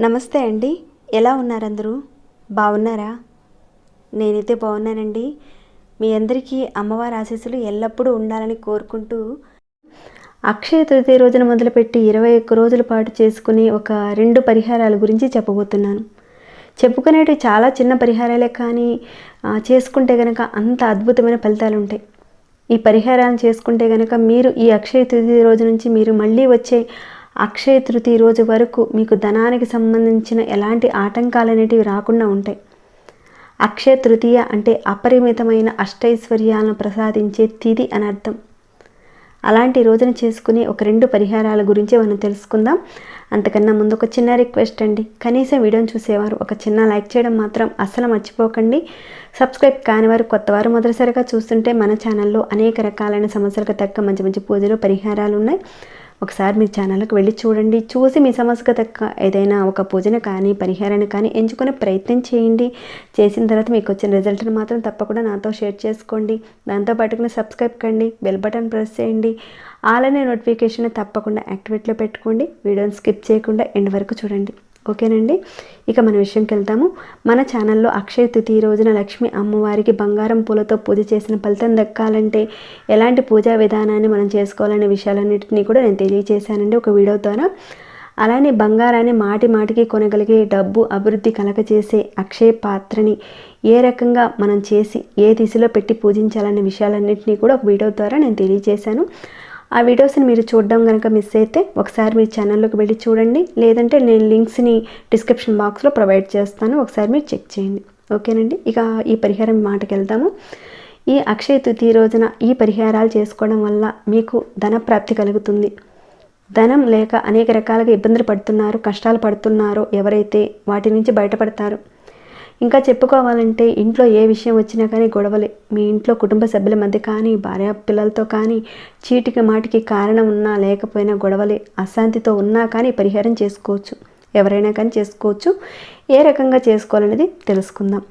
నమస్తే అండి. ఎలా ఉన్నారందరూ? బాగున్నారా? నేనైతే బాగున్నానండి. మీ అందరికీ అమ్మవారి ఆశీస్సులు ఎల్లప్పుడూ ఉండాలని కోరుకుంటూ అక్షయ తృతీయ రోజున మొదలుపెట్టి ఇరవై ఒక్క రోజుల పాటు చేసుకునే ఒక రెండు పరిహారాల గురించి చెప్పబోతున్నాను. చెప్పుకునేవి చాలా చిన్న పరిహారాలే కానీ చేసుకుంటే కనుక అంత అద్భుతమైన ఫలితాలు ఉంటాయి. ఈ పరిహారాలను చేసుకుంటే కనుక మీరు ఈ అక్షయ తృతీయ రోజు నుంచి మీరు మళ్ళీ వచ్చే అక్షయ తృతీయ రోజు వరకు మీకు ధనానికి సంబంధించిన ఎలాంటి ఆటంకాలు అనేటివి రాకుండా ఉంటాయి. అక్షయ తృతీయ అంటే అపరిమితమైన అష్టైశ్వర్యాలను ప్రసాదించే తిథి అని అర్థం. అలాంటి రోజున చేసుకునే ఒక రెండు పరిహారాల గురించి మనం తెలుసుకుందాం. అంతకన్నా ముందు ఒక చిన్న రిక్వెస్ట్ అండి. కనీసం వీడియోని చూసేవారు ఒక చిన్న లైక్ చేయడం మాత్రం అస్సలు మర్చిపోకండి. సబ్స్క్రైబ్ కాని వారు కొత్తవారు మొదటిసారిగా చూస్తుంటే మన ఛానల్లో అనేక రకాలైన సమస్యలకు తగ్గ మంచి మంచి పూజలు పరిహారాలు ఉన్నాయి. ఒకసారి మీ ఛానల్కి వెళ్ళి చూడండి. చూసి మీ సమస్యగత ఏదైనా ఒక పూజను కానీ పరిహారాన్ని కానీ ఎంచుకునే ప్రయత్నం చేయండి. చేసిన తర్వాత మీకు వచ్చిన రిజల్ట్ని మాత్రం తప్పకుండా నాతో షేర్ చేసుకోండి. దాంతో పాటుకునే సబ్స్క్రైబ్ కండి బెల్ బటన్ ప్రెస్ చేయండి. అలానే నోటిఫికేషన్ తప్పకుండా యాక్టివేట్లో పెట్టుకోండి. వీడియోని స్కిప్ చేయకుండా ఎండ్ వరకు చూడండి. ఓకేనండి? ఇక మన విషయంకి వెళ్తాము మన ఛానల్లో అక్షయ తృతీయ రోజున లక్ష్మి అమ్మవారికి బంగారం పూలతో పూజ చేసిన ఫలితం దక్కాలంటే ఎలాంటి పూజా విధానాన్ని మనం చేసుకోవాలనే విషయాలన్నింటినీ కూడా నేను తెలియజేశానండి ఒక వీడియో ద్వారా. అలానే బంగారాన్ని మాటి మాటికి కొనగలిగే డబ్బు అభివృద్ధి కలగచేసే అక్షయ పాత్రని ఏ రకంగా మనం చేసి ఏ దిశలో పెట్టి పూజించాలనే విషయాలన్నింటినీ కూడా ఒక వీడియో ద్వారా నేను తెలియజేశాను. ఆ వీడియోస్ని మీరు చూడడం కనుక మిస్ అయితే ఒకసారి మీ ఛానల్లోకి వెళ్ళి చూడండి. లేదంటే నేను లింక్స్ని డిస్క్రిప్షన్ బాక్స్లో ప్రొవైడ్ చేస్తాను. ఒకసారి మీరు చెక్ చేయండి. ఓకేనండి? ఇక ఈ పరిహారం మాటకి వెళ్దాము. ఈ అక్షయ తృతీయ రోజున ఈ పరిహారాలు చేసుకోవడం వల్ల మీకు ధన ప్రాప్తి కలుగుతుంది. ధనం లేక అనేక రకాలుగా ఇబ్బందులు పడుతున్నారు కష్టాలు పడుతున్నారో ఎవరైతే వాటి నుంచి బయటపడతారు. ఇంకా చెప్పుకోవాలంటే ఇంట్లో ఏ విషయం వచ్చినా కానీ గొడవలే. మీ ఇంట్లో కుటుంబ సభ్యుల మధ్య కానీ భార్య పిల్లలతో కానీ చీటికి మాటికి కారణం ఉన్నా లేకపోయినా గొడవలే. అశాంతితో ఉన్నా కానీ పరిహారం చేసుకోవచ్చు. ఎవరైనా కానీ చేసుకోవచ్చు. ఏ రకంగా చేసుకోవాలనేది తెలుసుకుందాం.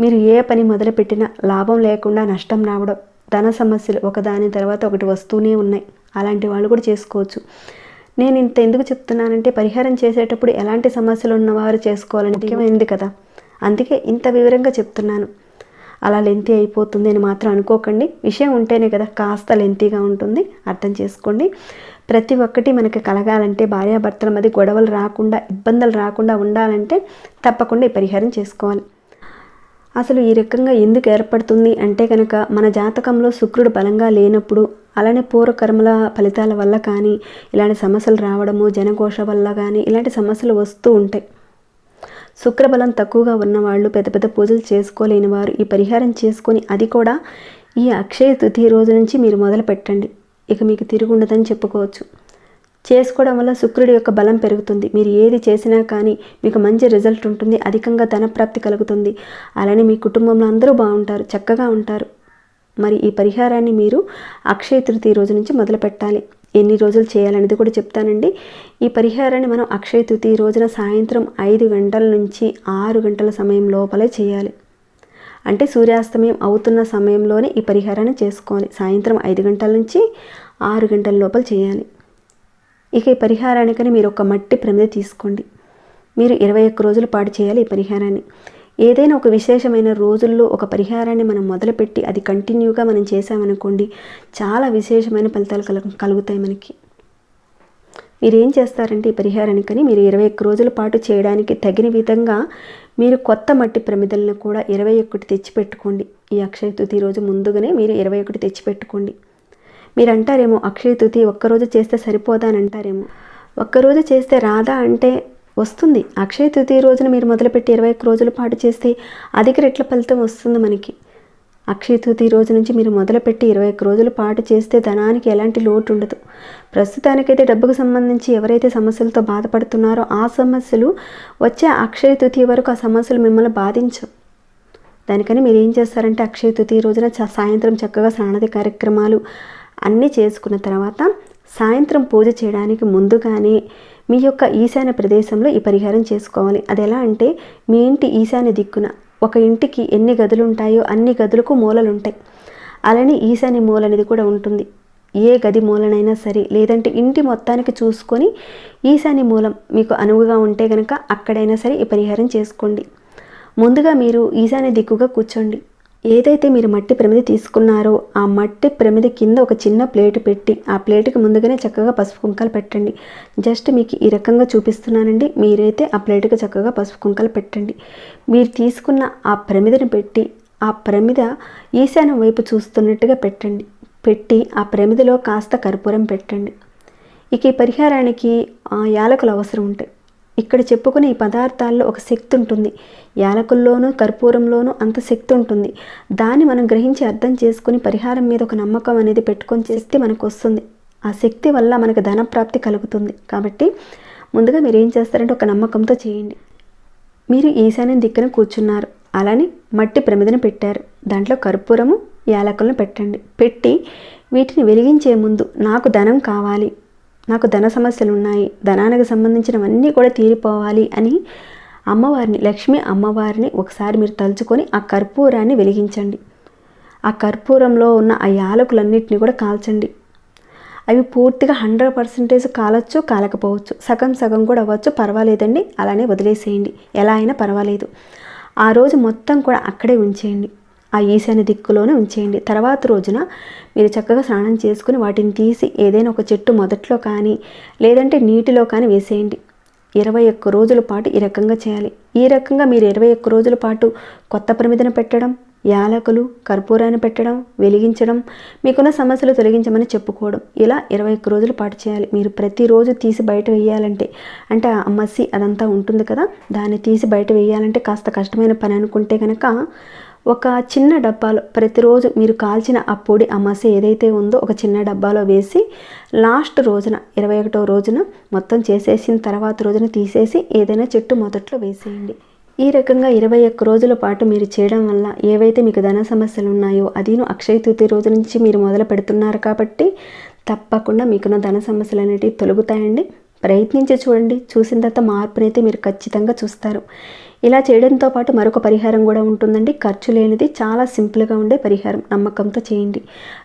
మీరు ఏ పని మొదలుపెట్టినా లాభం లేకుండా నష్టం రావడం ధన సమస్యలు ఒకదాని తర్వాత ఒకటి వస్తూనే ఉన్నాయి. అలాంటి వాళ్ళు కూడా చేసుకోవచ్చు. నేను ఇంత ఎందుకు చెప్తున్నానంటే పరిహారం చేసేటప్పుడు ఎలాంటి సమస్యలు ఉన్నవారు చేసుకోవాలని ముఖ్యమైనది కదా. అందుకే ఇంత వివరంగా చెప్తున్నాను. అలా లెంతీ అయిపోతుంది అని మాత్రం అనుకోకండి. విషయం ఉంటేనే కదా కాస్త లెంతీగా ఉంటుంది. అర్థం చేసుకోండి. ప్రతి ఒక్కటి మనకి కలగాలంటే భార్యాభర్తల మధ్య గొడవలు రాకుండా ఇబ్బందులు రాకుండా ఉండాలంటే తప్పకుండా ఈ పరిహారం చేసుకోవాలి. అసలు ఈ రకంగా ఎందుకు ఏర్పడుతుంది అంటే కనుక మన జాతకంలో శుక్రుడు బలంగా లేనప్పుడు అలానే పూర్వకర్మల ఫలితాల వల్ల కానీ ఇలాంటి సమస్యలు రావడము జనఘోష వల్ల కానీ ఇలాంటి సమస్యలు వస్తూ ఉంటాయి. శుక్రబలం తక్కువగా ఉన్నవాళ్ళు పెద్ద పెద్ద పూజలు చేసుకోలేని వారు ఈ పరిహారం చేసుకొని అది కూడా ఈ అక్షయ తృతీయ రోజు నుంచి మీరు మొదలు పెట్టండి. ఇక మీకు తిరుగుండదని చెప్పుకోవచ్చు. చేసుకోవడం వల్ల శుక్రుడి యొక్క బలం పెరుగుతుంది. మీరు ఏది చేసినా కానీ మీకు మంచి రిజల్ట్ ఉంటుంది. అధికంగా ధనప్రాప్తి కలుగుతుంది. అలానే మీ కుటుంబంలో అందరూ బాగుంటారు. చక్కగా ఉంటారు. మరి ఈ పరిహారాన్ని మీరు అక్షయ తృతీయ రోజు నుంచి మొదలు పెట్టాలి ఎన్ని రోజులు చేయాలనేది కూడా చెప్తానండి. ఈ పరిహారాన్ని మనం అక్షయ తృతీయ రోజున సాయంత్రం ఐదు గంటల నుంచి ఆరు గంటల సమయం లోపలే చేయాలి. అంటే సూర్యాస్తమయం అవుతున్న సమయంలోనే ఈ పరిహారాన్ని చేసుకోవాలి. సాయంత్రం ఐదు గంటల నుంచి ఆరు గంటల లోపల చేయాలి. ఇక ఈ పరిహారానికని మీరు ఒక మట్టి ప్రమిద తీసుకోండి. మీరు ఇరవై ఒక్క రోజుల పాటు చేయాలి ఈ పరిహారాన్ని. ఏదైనా ఒక విశేషమైన రోజుల్లో ఒక పరిహారాన్ని మనం మొదలుపెట్టి అది కంటిన్యూగా మనం చేసామనుకోండి చాలా విశేషమైన ఫలితాలు కల కలుగుతాయి మనకి. మీరు ఏం చేస్తారంటే ఈ పరిహారానికని మీరు ఇరవై ఒక్క రోజుల పాటు చేయడానికి తగిన విధంగా మీరు కొత్త మట్టి ప్రమిదలను కూడా ఇరవై ఒకటి తెచ్చిపెట్టుకోండి. ఈ అక్షయ తృతీయ రోజు ముందుగానే మీరు ఇరవై ఒకటి తెచ్చిపెట్టుకోండి. మీరు అంటారేమో అక్షయ తృతీయ ఒక్కరోజు చేస్తే సరిపోదా అని అంటారేమో. ఒక్కరోజు చేస్తే రాదా అంటే వస్తుంది. అక్షయ తృతీయ రోజున మీరు మొదలుపెట్టి ఇరవై ఒక్క రోజుల పాటు చేస్తే అధిక రెట్ల ఫలితం వస్తుంది మనకి. అక్షయ తృతీయ రోజు నుంచి మీరు మొదలుపెట్టి ఇరవై ఒక్క రోజుల పాటు చేస్తే ధనానికి ఎలాంటి లోటు ఉండదు. ప్రస్తుతానికైతే డబ్బుకు సంబంధించి ఎవరైతే సమస్యలతో బాధపడుతున్నారో ఆ సమస్యలు వచ్చే అక్షయ తృతీయ వరకు ఆ సమస్యలు మిమ్మల్ని బాధించవు. దానికని మీరు ఏం చేస్తారంటే అక్షయ తృతీయ రోజున చ- సాయంత్రం చక్కగా స్నానది కార్యక్రమాలు అన్నీ చేసుకున్న తర్వాత సాయంత్రం పూజ చేయడానికి ముందుగానే మీ యొక్క ఈశాన్య ప్రదేశంలో ఈ పరిహారం చేసుకోవాలి. అది ఎలా అంటే మీ ఇంటి ఈశాన్య దిక్కున ఒక ఇంటికి ఎన్ని గదులు ఉంటాయో అన్ని గదులకు మూలలు ఉంటాయి అలానే ఈశాన్య మూల అనేది కూడా ఉంటుంది. ఏ గది మూలనైనా సరే లేదంటే ఇంటి మొత్తానికి చూసుకొని ఈశాన్య మూలం మీకు అనువుగా ఉంటే కనుక అక్కడైనా సరే ఈ పరిహారం చేసుకోండి. ముందుగా మీరు ఈశాన్య దిక్కుగా కూర్చోండి. ఏదైతే మీరు మట్టి ప్రమిది తీసుకున్నారో ఆ మట్టి ప్రమిది కింద ఒక చిన్న ప్లేటు పెట్టి ఆ ప్లేటుకి ముందుగానే చక్కగా పసుపు కుంకాలు పెట్టండి. జస్ట్ మీకు ఈ రకంగా చూపిస్తున్నానండి. మీరైతే ఆ ప్లేటుకి చక్కగా పసుపు కుంకాలు పెట్టండి. మీరు తీసుకున్న ఆ ప్రమిదని పెట్టి ఆ ప్రమిద ఈశాన్యం వైపు చూస్తున్నట్టుగా పెట్టండి. పెట్టి ఆ ప్రమిదిలో కాస్త కర్పూరం పెట్టండి. ఇక ఈ పరిహారానికి ఆ, యాలకులు అవసరం ఉంటాయి. ఇక్కడ చెప్పుకునే ఈ పదార్థాల్లో ఒక శక్తి ఉంటుంది. యాలకుల్లోనూ కర్పూరంలోనూ అంత శక్తి ఉంటుంది. దాన్ని మనం గ్రహించి అర్థం చేసుకుని పరిహారం మీద ఒక నమ్మకం అనేది పెట్టుకొని చేస్తే మనకు వస్తుంది. ఆ శక్తి వల్ల మనకు ధన ప్రాప్తి కలుగుతుంది. కాబట్టి ముందుగా మీరు ఏం చేస్తారంటే ఒక నమ్మకంతో చేయండి. మీరు ఈశాన్యం దిక్కున కూర్చున్నారు. అలానే మట్టి ప్రమిదను పెట్టారు. దాంట్లో కర్పూరము యాలకులను పెట్టండి. పెట్టి వీటిని వెలిగించే ముందు నాకు ధనం కావాలి. నాకు ధన సమస్యలు ఉన్నాయి ధనానికి సంబంధించినవన్నీ కూడా తీరిపోవాలి అని అమ్మవారిని లక్ష్మి అమ్మవారిని ఒకసారి మీరు తలుచుకొని ఆ కర్పూరాన్ని వెలిగించండి. ఆ కర్పూరంలో ఉన్న ఆ యాలకులన్నింటినీ కూడా కాల్చండి. అవి పూర్తిగా హండ్రెడ్ పర్సెంటేజ్ కాలొచ్చు కాలకపోవచ్చు. సగం సగం కూడా అవ్వచ్చు పర్వాలేదండి. అలానే వదిలేసేయండి. ఎలా అయినా పర్వాలేదు. ఆ రోజు మొత్తం కూడా అక్కడే ఉంచేయండి. ఆ ఈశాన్య దిక్కులోనే ఉంచేయండి. తర్వాత రోజున మీరు చక్కగా స్నానం చేసుకుని వాటిని తీసి ఏదైనా ఒక చెట్టు మొదట్లో కానీ లేదంటే నీటిలో కానీ వేసేయండి. ఇరవై ఒక్క రోజుల పాటు ఈ రకంగా చేయాలి. ఈ రకంగా మీరు ఇరవై ఒక్క రోజుల పాటు కొత్త ప్రమిదన పెట్టడం యాలకులు కర్పూరాన్ని పెట్టడం వెలిగించడం మీకున్న సమస్యలు తొలగించమని చెప్పుకోవడం. ఇలా ఇరవై ఒక్క రోజుల పాటు చేయాలి. మీరు ప్రతిరోజు తీసి బయట వేయాలంటే అంటే ఆ మసి అదంతా ఉంటుంది కదా దాన్ని తీసి బయట వేయాలంటే కాస్త కష్టమైన పని అనుకుంటే కనుక ఒక చిన్న డబ్బాలో ప్రతిరోజు మీరు కాల్చిన ఆ పొడి ఆ ఏదైతే ఉందో ఒక చిన్న డబ్బాలో వేసి లాస్ట్ రోజున ఇరవై ఒకటో రోజున మొత్తం చేసేసిన తర్వాత రోజున తీసేసి ఏదైనా చెట్టు మొదట్లో వేసేయండి. ఈ రకంగా ఇరవై ఒక్క రోజుల పాటు మీరు చేయడం వల్ల ఏవైతే మీకు ధన సమస్యలు ఉన్నాయో అదీను అక్షయ తృతీయ రోజు నుంచి మీరు మొదలు పెడుతున్నారు కాబట్టి తప్పకుండా మీకున్న ధన సమస్యలు అనేటివి తొలగుతాయండి. ప్రయత్నించి చూడండి. చూసిన తర్వాత మార్పునైతే మీరు ఖచ్చితంగా చూస్తారు. ఇలా చేయడంతో పాటు మరొక పరిహారం కూడా ఉంటుందండి. ఖర్చు లేనిది చాలా సింపుల్గా ఉండే పరిహారం. నమ్మకంతో చేయండి.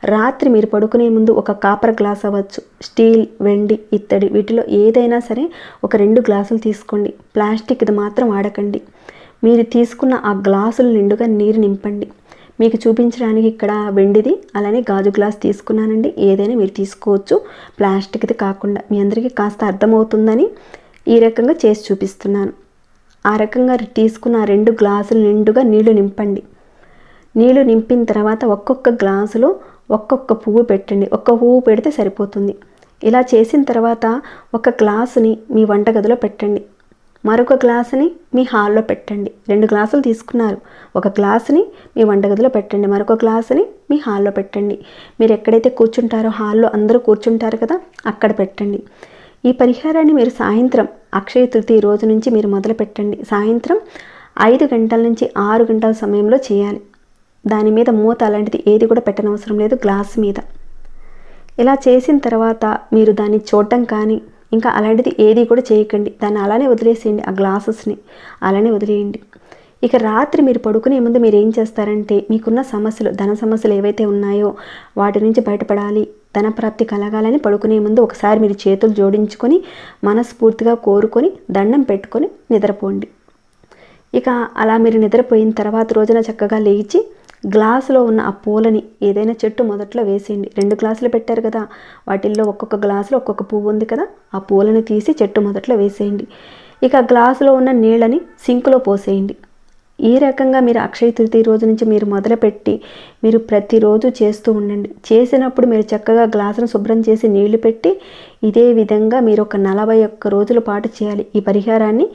రాత్రి మీరు పడుకునే ముందు ఒక కాపర్ గ్లాస్ అవ్వచ్చు స్టీల్ వెండి ఇత్తడి వీటిలో ఏదైనా సరే ఒక రెండు గ్లాసులు తీసుకోండి. ప్లాస్టిక్ది మాత్రం వాడకండి. మీరు తీసుకున్న ఆ గ్లాసులు నిండుగా నీరు నింపండి. మీకు చూపించడానికి ఇక్కడ వెండిది అలానే గాజు గ్లాస్ తీసుకున్నానండి. ఏదైనా మీరు తీసుకోవచ్చు. ప్లాస్టిక్ది కాకుండా మీ అందరికీ కాస్త అర్థమవుతుందని ఈ రకంగా చేసి చూపిస్తున్నాను. ఆ రకంగా తీసుకున్న రెండు గ్లాసులు నిండుగా నీళ్ళు నింపండి. నీళ్ళు నింపిన తర్వాత ఒక్కొక్క గ్లాసులో ఒక్కొక్క పువ్వు పెట్టండి. ఒక్క పువ్వు పెడితే సరిపోతుంది. ఇలా చేసిన తర్వాత ఒక గ్లాసుని మీ వంటగదిలో పెట్టండి. మరొక గ్లాసుని మీ హాల్లో పెట్టండి. రెండు గ్లాసులు తీసుకున్నారు. ఒక గ్లాసుని మీ వంటగదిలో పెట్టండి. మరొక గ్లాసుని మీ హాల్లో పెట్టండి. మీరు ఎక్కడైతే కూర్చుంటారో హాల్లో అందరూ కూర్చుంటారు కదా అక్కడ పెట్టండి. ఈ పరిహారాన్ని మీరు సాయంత్రం అక్షయ తృతీయ రోజు నుంచి మీరు మొదలు పెట్టండి సాయంత్రం ఐదు గంటల నుంచి ఆరు గంటల సమయంలో చేయాలి. దాని మీద మూత అలాంటిది ఏది కూడా పెట్టనవసరం లేదు గ్లాస్ మీద. ఇలా చేసిన తర్వాత మీరు దాన్ని చూడటం కానీ ఇంకా అలాంటిది ఏది కూడా చేయకండి. దాన్ని అలానే వదిలేసేయండి ఆ గ్లాసెస్ని అలానే వదిలేయండి. ఇక రాత్రి మీరు పడుకునే ముందు మీరు ఏం చేస్తారంటే మీకున్న సమస్యలు ధన సమస్యలు ఏవైతే ఉన్నాయో వాటి నుంచి బయటపడాలి. ధనప్రాప్తి కలగాలని పడుకునే ముందు ఒకసారి మీరు చేతులు జోడించుకొని మనస్ఫూర్తిగా కోరుకొని దండం పెట్టుకొని నిద్రపోండి. ఇక అలా మీరు నిద్రపోయిన తర్వాత రోజున చక్కగా లేచి గ్లాసులో ఉన్న ఆ పూలని ఏదైనా చెట్టు మొదట్లో వేసేయండి. రెండు గ్లాసులు పెట్టారు కదా వాటిల్లో ఒక్కొక్క గ్లాసులో ఒక్కొక్క పువ్వు ఉంది కదా ఆ పూలని తీసి చెట్టు మొదట్లో వేసేయండి. ఇక గ్లాసులో ఉన్న నీళ్ళని సింకులో పోసేయండి. ఈ రకంగా మీరు అక్షయ తృతీయ రోజు నుంచి మీరు మొదలుపెట్టి మీరు ప్రతిరోజు చేస్తూ ఉండండి. చేసినప్పుడు మీరు చక్కగా గ్లాసును శుభ్రం చేసి నీళ్ళు పెట్టి ఇదే విధంగా మీరు ఒక నలభై ఒక్క రోజుల పాటు చేయాలి. ఈ పరిహారాన్ని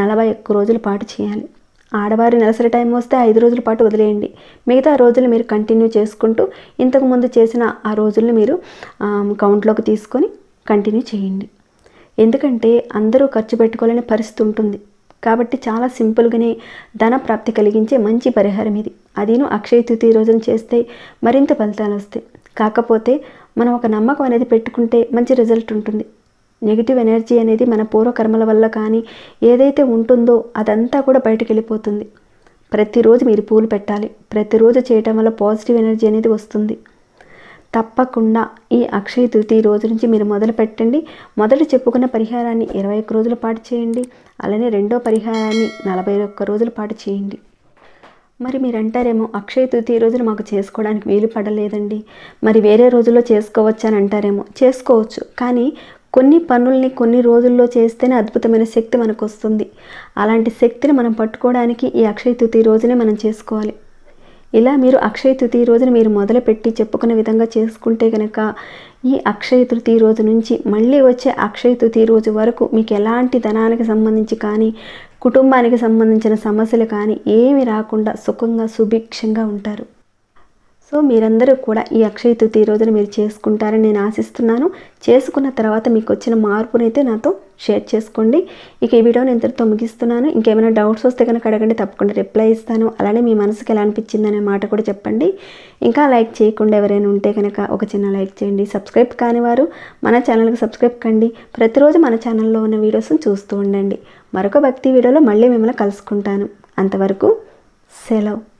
నలభై ఒక్క రోజుల పాటు చేయాలి. ఆడవారి నెలసరి టైం వస్తే ఐదు రోజుల పాటు వదిలేయండి. మిగతా రోజులు మీరు కంటిన్యూ చేసుకుంటూ ఇంతకుముందు చేసిన ఆ రోజుల్ని మీరు కౌంట్లోకి తీసుకొని కంటిన్యూ చేయండి. ఎందుకంటే అందరూ ఖర్చు పెట్టుకోలేని పరిస్థితి ఉంటుంది. కాబట్టి చాలా సింపుల్గానే ధన ప్రాప్తి కలిగించే మంచి పరిహారం ఇది. అదిను అక్షయ తృతీయ రోజున చేస్తే మరింత ఫలితాలు వస్తాయి. కాకపోతే మనం ఒక నమ్మకం అనేది పెట్టుకుంటే మంచి రిజల్ట్ ఉంటుంది. నెగిటివ్ ఎనర్జీ అనేది మన పూర్వకర్మల వల్ల కానీ ఏదైతే ఉంటుందో అదంతా కూడా బయటకు వెళ్ళిపోతుంది. ప్రతిరోజు మీరు పూలు పెట్టాలి. ప్రతిరోజు చేయటం వల్ల పాజిటివ్ ఎనర్జీ అనేది వస్తుంది. తప్పకుండా ఈ అక్షయ తృతీయ రోజు నుంచి మీరు మొదలు పెట్టండి. మొదట చెప్పుకున్న పరిహారాన్ని ఇరవై ఒక్క రోజుల పాటు చేయండి. అలానే రెండో పరిహారాన్ని నలభై ఒక్క రోజుల పాటు చేయండి. మరి మీరు అంటారేమో అక్షయ తృతీయ రోజున మాకు చేసుకోవడానికి వీలు పడలేదండి. మరి వేరే రోజుల్లో చేసుకోవచ్చు అని అంటారేమో. చేసుకోవచ్చు. కానీ కొన్ని పనుల్ని కొన్ని రోజుల్లో చేస్తేనే అద్భుతమైన శక్తి మనకు వస్తుంది అలాంటి శక్తిని మనం పట్టుకోవడానికి ఈ అక్షయ తృతీయ రోజునే మనం చేసుకోవాలి. ఇలా మీరు అక్షయ తృతీయ రోజున మీరు మొదలుపెట్టి చెప్పుకున్న విధంగా చేసుకుంటే కనుక ఈ అక్షయ తృతీయ రోజు నుంచి మళ్ళీ వచ్చే అక్షయ తృతీయ రోజు వరకు మీకు ఎలాంటి ధనానికి సంబంధించి కానీ కుటుంబానికి సంబంధించిన సమస్యలు కానీ ఏమి రాకుండా సుఖంగా సుభిక్షంగా ఉంటారు. సో మీరందరూ కూడా ఈ అక్షయ తృతీయ రోజున మీరు చేసుకుంటారని నేను ఆశిస్తున్నాను. చేసుకున్న తర్వాత మీకు వచ్చిన మార్పునైతే నాతో షేర్ చేసుకోండి. ఇక ఈ వీడియోని ఇంతటితో ముగిస్తున్నాను. ఇంకేమైనా డౌట్స్ వస్తే కనుక అడగండి తప్పకుండా రిప్లై ఇస్తాను. అలానే మీ మనసుకి ఎలా అనిపించింది అనే మాట కూడా చెప్పండి. ఇంకా లైక్ చేయకుండా ఎవరైనా ఉంటే కనుక ఒక చిన్న లైక్ చేయండి. సబ్స్క్రైబ్ కాని వారు మన ఛానల్కి సబ్స్క్రైబ్ కండి. ప్రతిరోజు మన ఛానల్లో ఉన్న వీడియోస్ని చూస్తూ ఉండండి. మరొక భక్తి వీడియోలో మళ్ళీ మిమ్మల్ని కలుసుకుంటాను. అంతవరకు సెలవు.